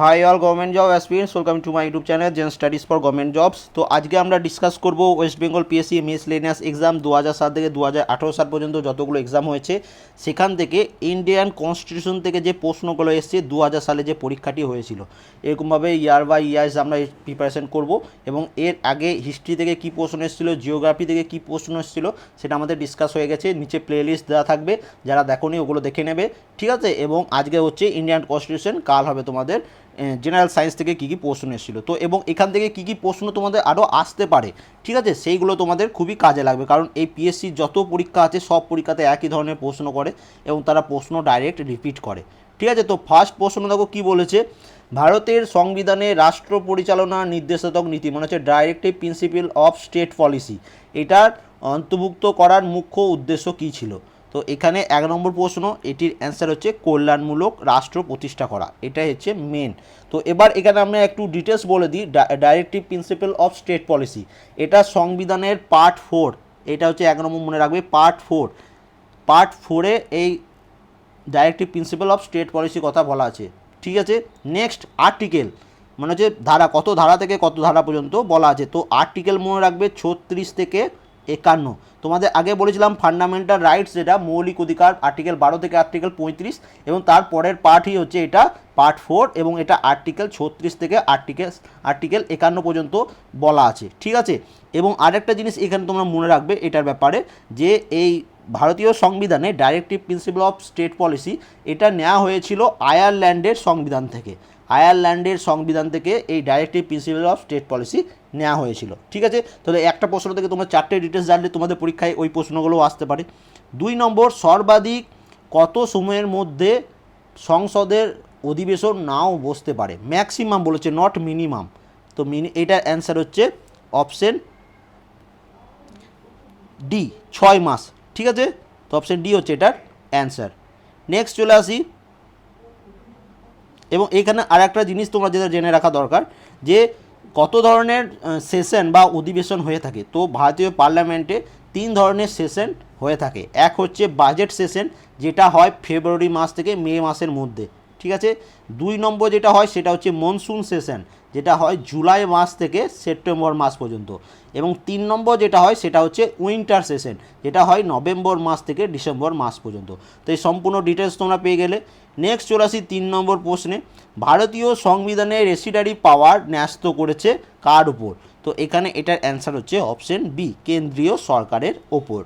Hi all government job aspirants welcome to my YouTube channel Zen studies for government jobs তো আজকে আমরা discuss করব West Bengal PSC miscellaneous exam দু হাজার সাত থেকে দু হাজার আঠেরো সাল পর্যন্ত যতগুলো এক্সাম হয়েছে, সেখান থেকে ইন্ডিয়ান কনস্টিটিউশন থেকে যে প্রশ্নগুলো এসছে দু হাজার সালে যে পরীক্ষাটি হয়েছিল। এরকমভাবে ইয়ার বাই ইয়ার্স আমরা প্রিপারেশন করব এবং এর আগে হিস্ট্রি থেকে কী প্রশ্ন এসেছিল জিওগ্রাফি থেকে কী প্রশ্ন এসেছিল, সেটা আমাদের ডিসকাস হয়ে গেছে। নিচে প্লেলিস্ট দেওয়া থাকবে, যারা দেখোনি ওগুলো দেখে নেবে। ঠিক আছে? এবং আজকে হচ্ছে ইন্ডিয়ান কনস্টিটিউশন কাল হবে তোমাদের জেনারেল সায়েন্স থেকে কী কী প্রশ্ন এসেছিল। তো এবং এখান থেকে কী কী প্রশ্ন তোমাদের আরও আসতে পারে, ঠিক আছে? সেইগুলো তোমাদের খুবই কাজে লাগবে। কারণ এই পিএসসি যত পরীক্ষা আছে, সব পরীক্ষাতে একই ধরনের প্রশ্ন করে এবং তারা প্রশ্ন ডাইরেক্ট রিপিট করে। ঠিক আছে? তো ফার্স্ট প্রশ্ন দেখো কী বলেছে? ভারতের সংবিধানে রাষ্ট্র পরিচালনা নির্দেশাত্মক নীতি মানে হচ্ছে directive principle of state policy এটার অন্তর্ভুক্ত করার মুখ্য উদ্দেশ্য কী ছিল? তো এখানে এক নম্বর প্রশ্ন, এটির অ্যান্সার হচ্ছে কল্যাণমূলক রাষ্ট্র প্রতিষ্ঠা করা। এটাই হচ্ছে মেন তো এবার এখানে আমরা একটু ডিটেলস বলে দিই directive principle of state policy এটা সংবিধানের পার্ট ফোর এটা হচ্ছে এক নম্বর মনে রাখবে পার্ট ফোর পার্ট ফোরে এই directive principle of state policy কথা বলা আছে। ঠিক আছে? নেক্সট আর্টিকেল মানে হচ্ছে ধারা, কত ধারা থেকে কত ধারা পর্যন্ত বলা আছে। তো আর্টিকেল মনে রাখবে ছত্রিশ থেকে একান্ন। তোমাদের আগে বলেছিলাম ফান্ডামেন্টাল রাইটস যেটা, মৌলিক অধিকার আর্টিকেল বারো থেকে আর্টিকেল পঁয়ত্রিশ, এবং তার পরের পার্টই হচ্ছে এটা পার্ট ফোর এবং এটা আর্টিকেল ছত্রিশ থেকে আর্টিকেল আর্টিকেল একান্ন পর্যন্ত বলা আছে। ঠিক আছে? এবং আরেকটা জিনিস এখানে তোমরা মনে রাখবে এটার ব্যাপারে, যে এই ভারতীয় সংবিধানে directive principle of state policy এটা নেওয়া হয়েছিল আয়ারল্যান্ডের সংবিধান থেকে। আয়ারল্যান্ডের সংবিধান থেকে এই directive principle of state policy নেওয়া হয়েছিল। ঠিক আছে? তাহলে একটা প্রশ্ন থেকে তোমরা চারটে ডিটেলস জানলে তোমাদের পরীক্ষায় ওই প্রশ্নগুলো আসতে পারে। দুই নম্বর, সর্বাধিক কত সময়ের মধ্যে সংসদের অধিবেশন নাও বসতে পারে? ম্যাক্সিমাম বলেছে নট মিনিমাম তো মিনি এটার অ্যান্সার হচ্ছে অপশন ডি ছয় মাস। ঠিক আছে? তো অপশন ডি হচ্ছে এটার অ্যান্সার নেক্সট চলে আসি। এবং এখানে আর একটা জিনিস তোমরা যেটা জেনে রাখা দরকার, যে কত ধরনের সেশন বা অধিবেশন হয়ে থাকে? তো ভারতীয় পার্লামেন্টে তিন ধরনের সেশন হয়ে থাকে। এক হচ্ছে বাজেট সেশন যেটা হয় ফেব্রুয়ারি মাস থেকে মে মাসের মধ্যে। ঠিক আছে? দুই নম্বর যেটা হয়, সেটা হচ্ছে মনসুন সেশন যেটা হয় জুলাই মাস থেকে সেপ্টেম্বর মাস পর্যন্ত। এবং তিন নম্বর যেটা হয়, সেটা হচ্ছে উইন্টার সেশন যেটা হয় নভেম্বর মাস থেকে ডিসেম্বর মাস পর্যন্ত। তো এই সম্পূর্ণ ডিটেলস তোমরা পেয়ে গেলে। নেক্সট চলে আসি তিন নম্বর প্রশ্নে। ভারতীয় সংবিধানে রেসিডারি পাওয়ার ন্যস্ত করেছে কার উপর? তো এখানে এটার অ্যান্সার হচ্ছে অপশন বি কেন্দ্রীয় সরকারের ওপর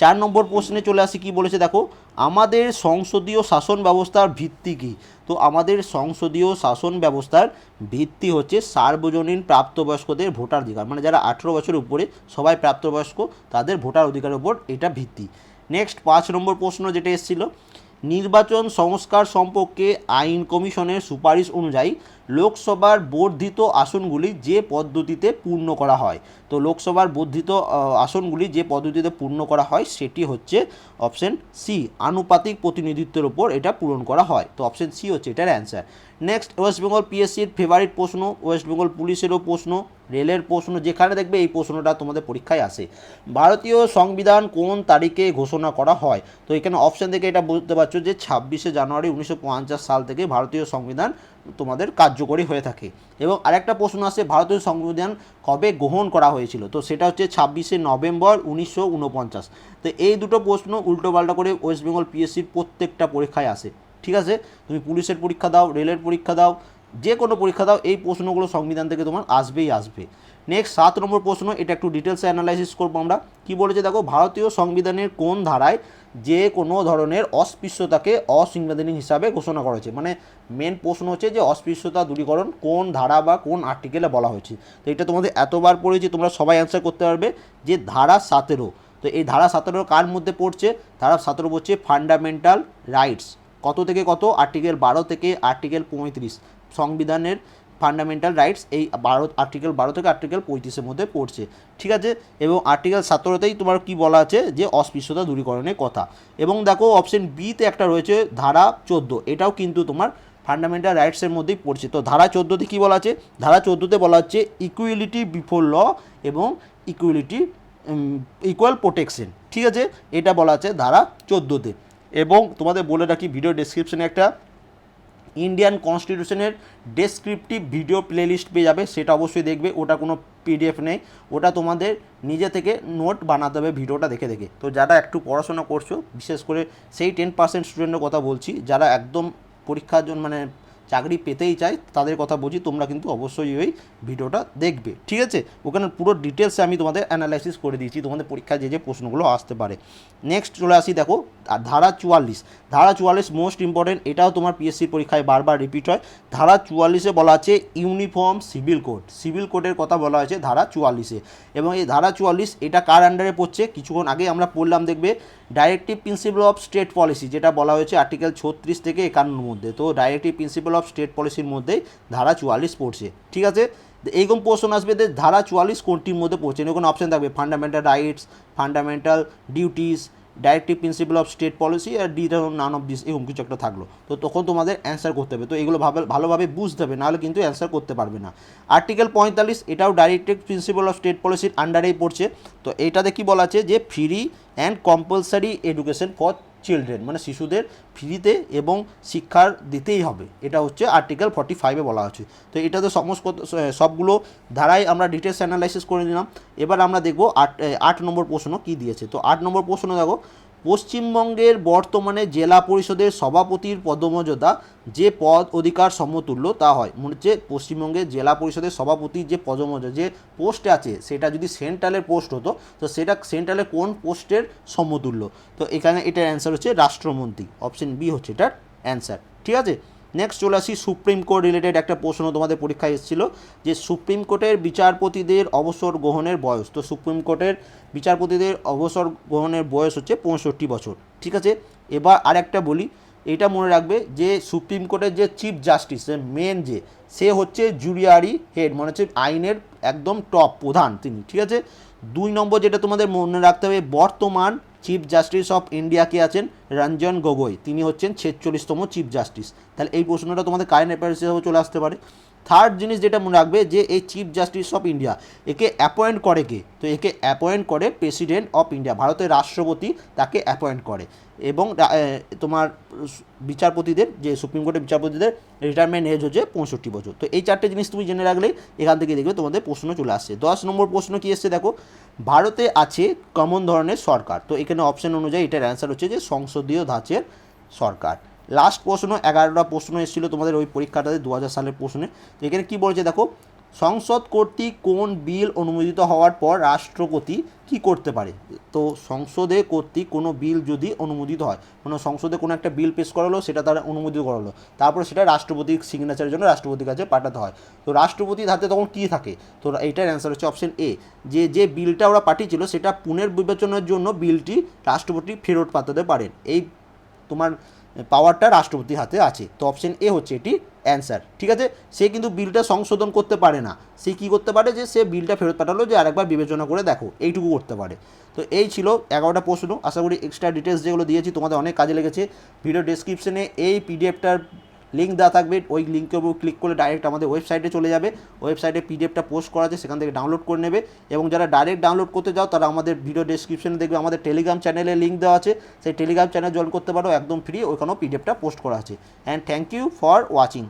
চার নম্বর প্রশ্নে চলে আসি, কি বলেছে দেখো, আমাদের সংসদীয় শাসন ব্যবস্থার ভিত্তি কী? তো আমাদের সংসদীয় শাসন ব্যবস্থার ভিত্তি হচ্ছে সার্বজনীন প্রাপ্তবয়স্কদের ভোটার অধিকার মানে যারা আঠেরো বছরের উপরে সবাই প্রাপ্তবয়স্ক, তাদের ভোটার অধিকারের উপর এটা ভিত্তি। নেক্সট, পাঁচ নম্বর প্রশ্ন যেটা এসেছিল, নির্বাচন সংস্কার সম্পর্কে আইন কমিশনের সুপারিশ অনুযায়ী লোকসভার বর্ধিত আসনগুলি যে পদ্ধতিতে পূর্ণ করা হয়। তো লোকসভার বর্ধিত আসনগুলি যে পদ্ধতিতে পূর্ণ করা হয়, সেটি হচ্ছে অপশন সি আনুপাতিক প্রতিনিধিত্বের উপর এটা পূরণ করা হয়। তো অপশন সি হচ্ছে এটার অ্যান্সার নেক্সট ওয়েস্ট বেঙ্গল পিএসসির ফেভারিট প্রশ্ন ওয়েস্ট বেঙ্গল পুলিশেরও প্রশ্ন, রেলের প্রশ্ন, যেখানে দেখবে এই প্রশ্নটা তোমাদের পরীক্ষায় আসে। ভারতীয় সংবিধান কোন তারিখে ঘোষণা করা হয়? তো এখানে অপশন থেকে এটা বুঝতে পারছ যে ছাব্বিশে জানুয়ারি উনিশশো পঞ্চাশ সাল থেকে ভারতীয় সংবিধান তোমাদের কার্যকরী হয়ে থাকে। এবং আরেকটা প্রশ্ন আছে ভারতীয় সংবিধান কবে গ্রহণ করা হয়েছিল? তো সেটা হচ্ছে ছাব্বিশে নভেম্বর উনিশশো ঊনপঞ্চাশ। তো এই দুটো প্রশ্ন উল্টোপাল্টা করে ওয়েস্ট বেঙ্গল পিএসসির প্রত্যেকটা পরীক্ষায় আসে। ঠিক আছে? তুমি পুলিশের পরীক্ষা দাও, রেলের পরীক্ষা দাও যে কোনো পরীক্ষা দাও, এই প্রশ্নগুলো সংবিধান থেকে তোমার আসবেই আসবে। নেক্সট সাত নম্বর প্রশ্ন, এটা একটু ডিটেলসে অ্যানালাইসিস করব আমরা। কি বলেছে দেখো, ভারতীয় সংবিধানের কোন ধারায় যে কোনো ধরনের অস্পৃশ্যতাকে অসাংবিধানিক হিসাবে ঘোষণা করা করেছে মানে মেন প্রশ্ন হচ্ছে যে অস্পৃশ্যতা দূরীকরণ কোন ধারা বা কোন আর্টিকেলে বলা হয়েছে? তো এটা তোমাদের এতবার পড়েছি, তোমরা সবাই অ্যান্সার করতে পারবে যে ধারা সতেরো। তো এই ধারা সতেরো কার মধ্যে পড়ছে? ধারা সতেরো পড়ছে ফান্ডামেন্টাল রাইটস কত থেকে কত? আর্টিকেল বারো থেকে আর্টিকেল পঁয়ত্রিশ। সংবিধানের ফান্ডামেন্টাল রাইটস এই বারো আর্টিকেল বারো থেকে আর্টিকেল পঁয়ত্রিশের মধ্যে পড়ছে। ঠিক আছে? এবং আর্টিকেল সতেরোতেই তোমার কি বলা আছে? যে অস্পৃশ্যতা দূরীকরণের কথা। এবং দেখো অপশন বিতে একটা রয়েছে, ধারা চোদ্দ। এটাও কিন্তু তোমার ফান্ডামেন্টাল রাইটসের মধ্যেই পড়ছে। তো ধারা চোদ্দোতে কী বলা আছে? ধারা চোদ্দোতে বলা হচ্ছে ইকুইলিটি বিফোর ল এবং ইকুইলিটি ইকুয়াল প্রোটেকশন ঠিক আছে? এটা বলা আছে ধারা চোদ্দোতে। এবং তোমাদের বলে রাখি ভিডিও ডেসক্রিপশনে একটা ইন্ডিয়ান কনস্টিটিউশনের ডেসক্রিপটিভ ভিডিও প্লেলিস্ট পেয়ে যাবে, সেটা অবশ্যই দেখবে, ওটা কোনো পিডিএফ নেই, ওটা তোমাদের নিজে থেকে নোট বানাতে হবে ভিডিওটা দেখে দেখে। তো যারা একটু পড়াশোনা করছ, বিশেষ করে সেই টেন পার্সেন্ট স্টুডেন্টের কথা বলছি, যারা একদম পরীক্ষার জন্য মানে চাকরি পেতেই চায় তাদের কথা বলছি তোমরা কিন্তু অবশ্যই ওই ভিডিওটা দেখবে। ঠিক আছে? ওখানে পুরো ডিটেলসে আমি তোমাদের অ্যানালাইসিস করে দিয়েছি, তোমাদের পরীক্ষায় যে যে প্রশ্নগুলো আসতে পারে। নেক্সট চলে আসি, দেখো, ধারা চুয়াল্লিশ। ধারা চুয়াল্লিশ মোস্ট ইম্পর্টেন্ট এটাও তোমার পিএসসি পরীক্ষায় বারবার রিপিট হয়। ধারা চুয়াল্লিশে বলা আছে ইউনিফর্ম সিভিল কোড সিভিল কোডের কথা বলা হয়েছে ধারা চুয়াল্লিশে এবং এই ধারা চুয়াল্লিশ, এটা কার আন্ডারে পড়ছে? কিছুক্ষণ আগে আমরা পড়লাম, দেখবে directive principle of state policy যেটা বলা হয়েছে আর্টিকেল ছত্রিশ থেকে একান্নর মধ্যে। তো ডাইরেক্টিভ প্রিন্সিপাল অফ স্টেট পলিসির মধ্যেই ধারা চুয়াল্লিশ পড়ছে। ঠিক আছে? এইরকম প্রশ্ন আসবে যে ধারা চুয়াল্লিশ কোনটির মধ্যে পড়ছে? এরকম অপশন থাকবে। Fundamental rights fundamental duties directive principle of state policy R D none of this এরকম কিছু একটা থাকল। তো তখন তোমাদের অ্যান্সার করতে হবে। তো এগুলো ভাবে ভালোভাবে বুঝতে হবে, নাহলে কিন্তু অ্যান্সার করতে পারবে না। আর্টিকেল পঁয়তাল্লিশ, এটাও ডাইরেক্টিভ প্রিন্সিপাল অফ স্টেট পলিসির আন্ডারেই পড়ছে। তো এটাতে কি বলা আছে? যে free and compulsory education for children মানে শিশুদের ফ্রিতে এবং শিক্ষার দিতেই হবে। এটা হচ্ছে আর্টিকেল ফর্টি ফাইভে বলা আছে। তো এটা তো সমস্ত, সবগুলো ধারায় আমরা ডিটেলস অ্যানালাইসিস করে নিলাম। এবার আমরা দেখব আট আট নম্বর প্রশ্ন কী দিয়েছে। তো আট নম্বর প্রশ্ন দেখো পশ্চিমবঙ্গের বর্তমানে জেলা পরিষদের সভাপতির পদমর্যাদা যে পদ অধিকার সমতুল্য তা হয়। মনে হচ্ছে পশ্চিমবঙ্গের জেলা পরিষদের সভাপতির যে পদমর্যাদা, যে পোস্ট আছে, সেটা যদি সেন্ট্রালের পোস্ট হতো, তো সেটা সেন্ট্রালের কোন পোস্টের সমতুল্য? তো এখানে এটার অ্যান্সার হচ্ছে রাষ্ট্রমন্ত্রী। অপশন বি হচ্ছে এটার অ্যান্সার ঠিক আছে? নেক্সট চলে আসি সুপ্রিম কোর্ট রিলেটেড একটা প্রশ্ন তোমাদের পরীক্ষায় এসেছিল যে সুপ্রিম কোর্টের বিচারপতিদের অবসর গ্রহণের বয়স। তো সুপ্রিম কোর্টের বিচারপতিদের অবসর গ্রহণের বয়স হচ্ছে পঁয়ষট্টি বছর। ঠিক আছে? এবার আরেকটা বলি, এটা মনে রাখবে যে সুপ্রিম কোর্টের যে চিফ জাস্টিস মেন যে, সে হচ্ছে জুরিয়ারি হেড মানে হচ্ছে আইনের একদম টপ প্রধান তিনি। ঠিক আছে? দুই নম্বর যেটা তোমাদের মনে রাখতে হবে, বর্তমান চিফ জাস্টিস অফ ইন্ডিয়া কে আছেন রঞ্জন গগৈ। তিনি হচ্ছেন ছেচল্লিশতম চিফ জাস্টিস তাহলে এই প্রশ্নটা তোমাদের কারেন্ট অ্যাফেয়ার্স হিসেবে চলে আসতে পারে। থার্ড জিনিস যেটা মনে রাখবে যে এই চিফ জাস্টিস অফ ইন্ডিয়া একে অ্যাপয়েন্ট করে কে? তো একে অ্যাপয়েন্ট করে প্রেসিডেন্ট অফ ইন্ডিয়া ভারতের রাষ্ট্রপতি তাকে অ্যাপয়েন্ট করে। এবং তোমার বিচারপতিদের, যে সুপ্রিম কোর্টের বিচারপতিদের রিটায়ারমেন্ট এজ হচ্ছে পঁয়ষট্টি বছর। তো এই চারটে জিনিস তুমি জেনে রাখলেই এখান থেকে দেখবে তোমাদের প্রশ্ন চলে আসছে। দশ নম্বর প্রশ্ন কি এসছে দেখো? ভারতে আছে কমন ধরনের সরকার। তো এখানে অপশন অনুযায়ী এটার অ্যান্সার হচ্ছে যে সংসদীয় ধাঁচের সরকার। লাস্ট প্রশ্ন, এগারোটা প্রশ্ন এসেছিল তোমাদের ওই পরীক্ষাটাতে দু হাজার সালের প্রশ্নে। তো এখানে কী বলেছে দেখো, সংসদ কর্তৃক কোন বিল অনুমোদিত হওয়ার পর রাষ্ট্রপতি কি করতে পারে? তো সংসদে কর্তৃক কোনো বিল যদি অনুমোদিত হয় মানে সংসদে কোনো একটা বিল পেশ করালো, সেটা তারা অনুমোদিত করালো। তারপরে সেটা রাষ্ট্রপতির সিগনেচারের জন্য রাষ্ট্রপতির কাছে পাঠাতে হয়। তো রাষ্ট্রপতির হাতে তখন কী থাকে? তো এইটার অ্যান্সার হচ্ছে অপশন এ যে যে বিলটা ওরা পাঠিয়েছিল, সেটা পুনর্বিবেচনার জন্য বিলটি রাষ্ট্রপতি ফেরত পাঠাতে পারেন। এই তোমার পাওয়ারটা রাষ্ট্রপতির হাতে আছে। তো অপশন এ হচ্ছে এটি অ্যান্সার ঠিক আছে? সে কিন্তু বিলটা সংশোধন করতে পারে না। সে কী করতে পারে যে, সে বিলটা ফেরত পাঠালো যে আরেকবার বিবেচনা করে দেখো, এইটুকু করতে পারে। তো এই ছিল এগারোটা প্রশ্ন। আশা করি এক্সট্রা ডিটেলস যেগুলো দিয়েছি তোমাদের অনেক কাজে লেগেছে। ভিডিও ডিসক্রিপশনে এই পিডিএফটার লিঙ্ক দেওয়া থাকবে, ওই লিঙ্কের উপর ক্লিক করলে ডাইরেক্ট আমাদের ওয়েবসাইটে চলে যাবে। ওয়েবসাইটে পিডিএফটা পোস্ট করা আছে, সেখান থেকে ডাউনলোড করে নেবে। এবং যারা ডাইরেক্ট ডাউনলোড করতে যাও তারা আমাদের ভিডিও ডেসক্রিপশনে দেখবে, আমাদের টেলিগ্রাম চ্যানেলে লিঙ্ক দেওয়া আছে। সেই টেলিগ্রাম চ্যানেল জয়েন করতে পারো, একদম ফ্রি ওইখানেও পিডিএফটা পোস্ট করা আছে। And thank you for watching